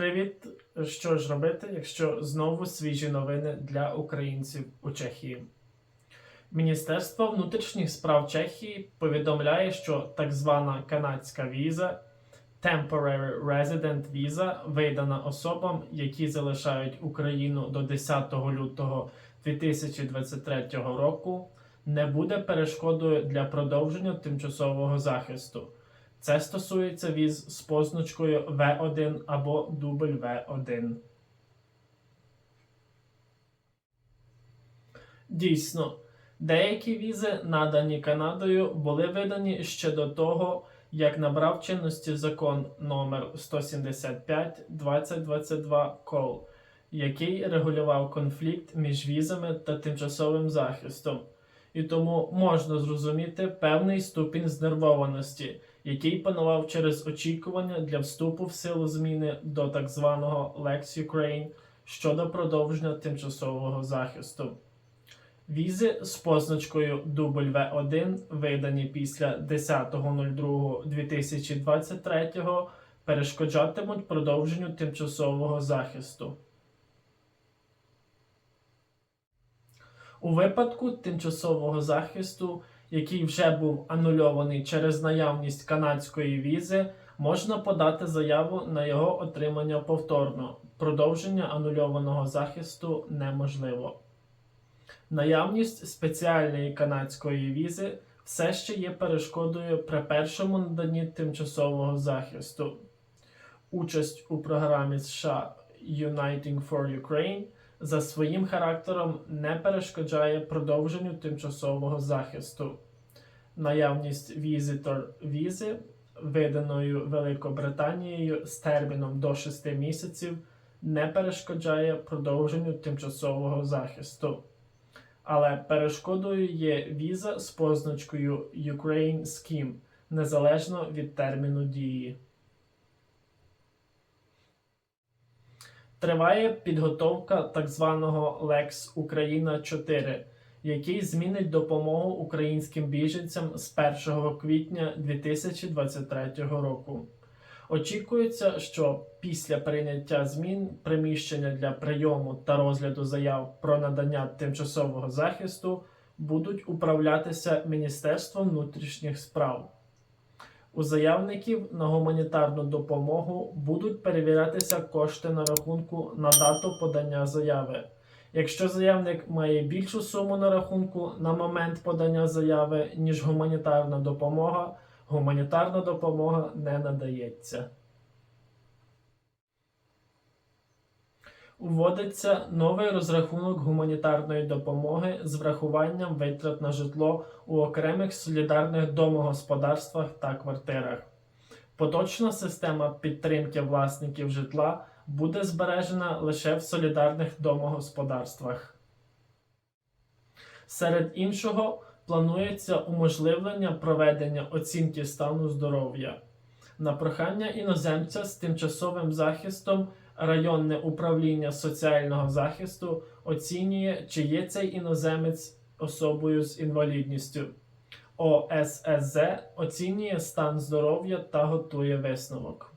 Привіт! Що ж робити, якщо знову свіжі новини для українців у Чехії? Міністерство внутрішніх справ Чехії повідомляє, що так звана канадська віза Temporary Resident Visa видана особам, які залишають Україну до 10 лютого 2023 року, не буде перешкодою для продовження тимчасового захисту. Це стосується віз з позначкою В1 або W1. Дійсно, деякі візи, надані Канадою, були видані ще до того, як набрав чинності закон номер 175 2022 кол, який регулював конфлікт між візами та тимчасовим захистом. І тому можна зрозуміти певний ступінь знервованості, який панував через очікування для вступу в силу зміни до так званого Lex Ukraine щодо продовження тимчасового захисту. Візи з позначкою W1, видані після 10.02.2023, перешкоджатимуть продовженню тимчасового захисту. У випадку тимчасового захисту, який вже був анульований через наявність канадської візи, можна подати заяву на його отримання повторно. Продовження анульованого захисту неможливо. Наявність спеціальної канадської візи все ще є перешкодою при першому наданні тимчасового захисту. Участь у програмі США Uniting for Ukraine за своїм характером не перешкоджає продовженню тимчасового захисту. Наявність візитор візи, виданою Великобританією з терміном до 6 місяців, не перешкоджає продовженню тимчасового захисту. Але перешкодою є віза з позначкою Ukraine Scheme, незалежно від терміну дії. Триває підготовка так званого Lex Україна 4, який змінить допомогу українським біженцям з 1 квітня 2023 року. Очікується, що після прийняття змін приміщення для прийому та розгляду заяв про надання тимчасового захисту будуть управлятися Міністерством внутрішніх справ. У заявників на гуманітарну допомогу будуть перевірятися кошти на рахунку на дату подання заяви. Якщо заявник має більшу суму на рахунку на момент подання заяви, ніж гуманітарна допомога, гуманітарна допомога не надається. Вводиться новий розрахунок гуманітарної допомоги з врахуванням витрат на житло у окремих солідарних домогосподарствах та квартирах. Поточна система підтримки власників житла буде збережена лише в солідарних домогосподарствах. Серед іншого, планується уможливлення проведення оцінки стану здоров'я. На прохання іноземця з тимчасовим захистом районне управління соціального захисту оцінює, чи є цей іноземець особою з інвалідністю. ОССЗ оцінює стан здоров'я та готує висновок.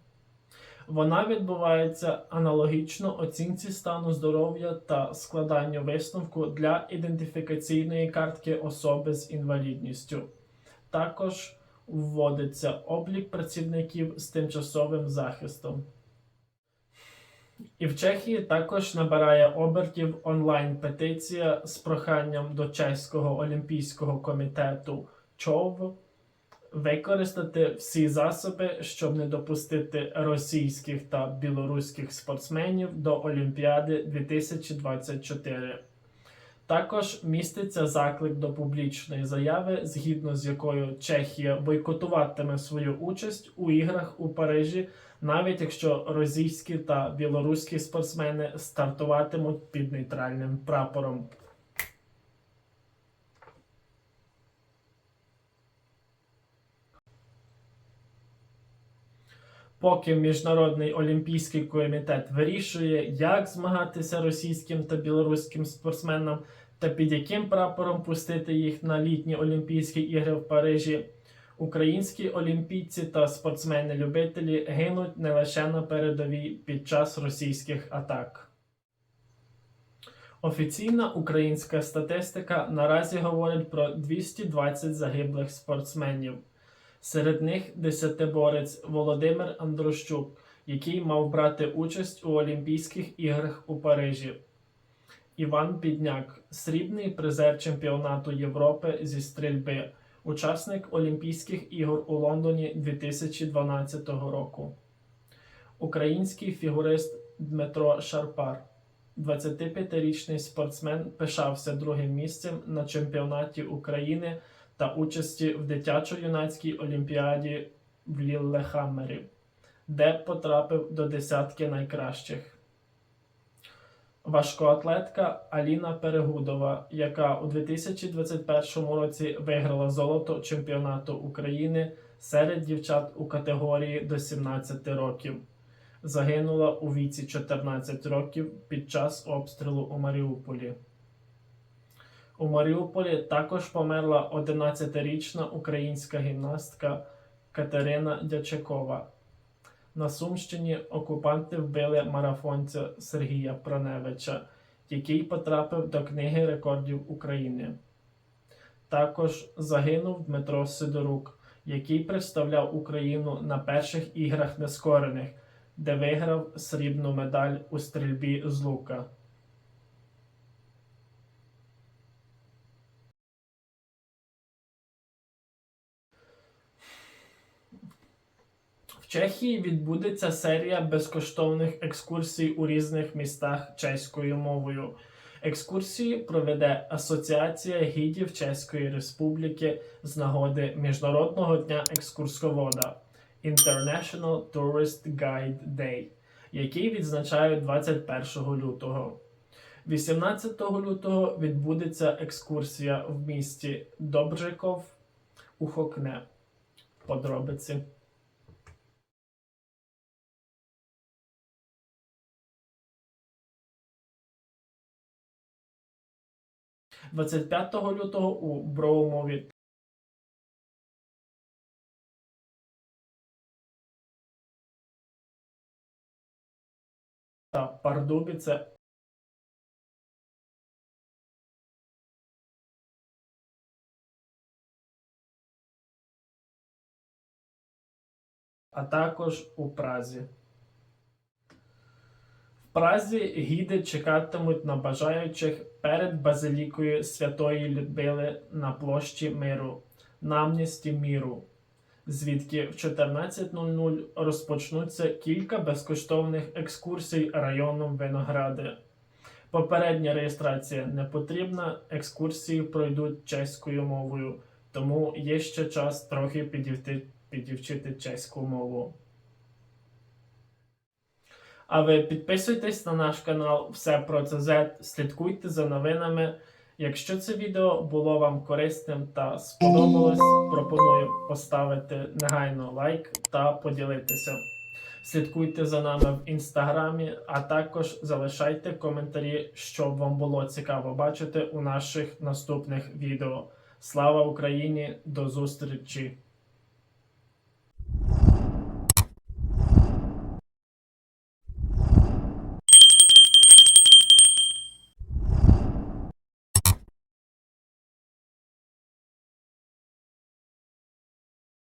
Вона відбувається аналогічно оцінці стану здоров'я та складанню висновку для ідентифікаційної картки особи з інвалідністю. Також вводиться облік працівників з тимчасовим захистом. І в Чехії також набирає обертів онлайн-петиція з проханням до Чеського олімпійського комітету ЧОВ використати всі засоби, щоб не допустити російських та білоруських спортсменів до Олімпіади 2024. Також міститься заклик до публічної заяви, згідно з якою Чехія бойкотуватиме свою участь у іграх у Парижі, навіть якщо російські та білоруські спортсмени стартуватимуть під нейтральним прапором. Поки Міжнародний олімпійський комітет вирішує, як змагатися російським та білоруським спортсменам та під яким прапором пустити їх на літні Олімпійські ігри в Парижі, Українські олімпійці та спортсмени-любителі гинуть не лише на передовій під час російських атак. Офіційна українська статистика наразі говорить про 220 загиблих спортсменів. Серед них десятиборець Володимир Андрощук, який мав брати участь у Олімпійських іграх у Парижі. Іван Підняк, срібний призер чемпіонату Європи зі стрільби, учасник Олімпійських ігор у Лондоні 2012 року. Український фігурист Дмитро Шарпар, 25-річний спортсмен, пишався другим місцем на чемпіонаті України та участі в дитячо-юнацькій олімпіаді в Ліллехаммері, де потрапив до десятки найкращих. Важкоатлетка Аліна Перегудова, яка у 2021 році виграла золото чемпіонату України серед дівчат у категорії до 17 років, загинула у віці 14 років під час обстрілу у Маріуполі. У Маріуполі також померла 11-річна українська гімнастка Катерина Дячакова. На Сумщині окупанти вбили марафонця Сергія Проневича, який потрапив до Книги рекордів України. Також загинув Дмитро Сидорук, який представляв Україну на перших іграх нескорених, де виграв срібну медаль у стрільбі з лука. В Чехії відбудеться серія безкоштовних екскурсій у різних містах чеською мовою. Екскурсії проведе Асоціація гідів Чеської Республіки з нагоди Міжнародного дня екскурсовода International Tourist Guide Day, який відзначають 21 лютого. 18 лютого відбудеться екскурсія в місті Добржиков у Хокне. Подробиці. 25 лютого у Броумові та Пардубі це а також у Празі. Празі гіди чекатимуть на бажаючих перед базилікою Святої Людмили на площі Миру, намністі міру, звідки в 14.00 розпочнуться кілька безкоштовних екскурсій районом Виногради. Попередня реєстрація не потрібна, екскурсії пройдуть чеською мовою, тому є ще час трохи підівти, підівчити чеську мову. А ви підписуйтесь на наш канал Все про ЦЗ, слідкуйте за новинами. Якщо це відео було вам корисним та сподобалось, пропоную поставити негайно лайк та поділитися. Слідкуйте за нами в інстаграмі, а також залишайте коментарі, щоб вам було цікаво бачити у наших наступних відео. Слава Україні! До зустрічі!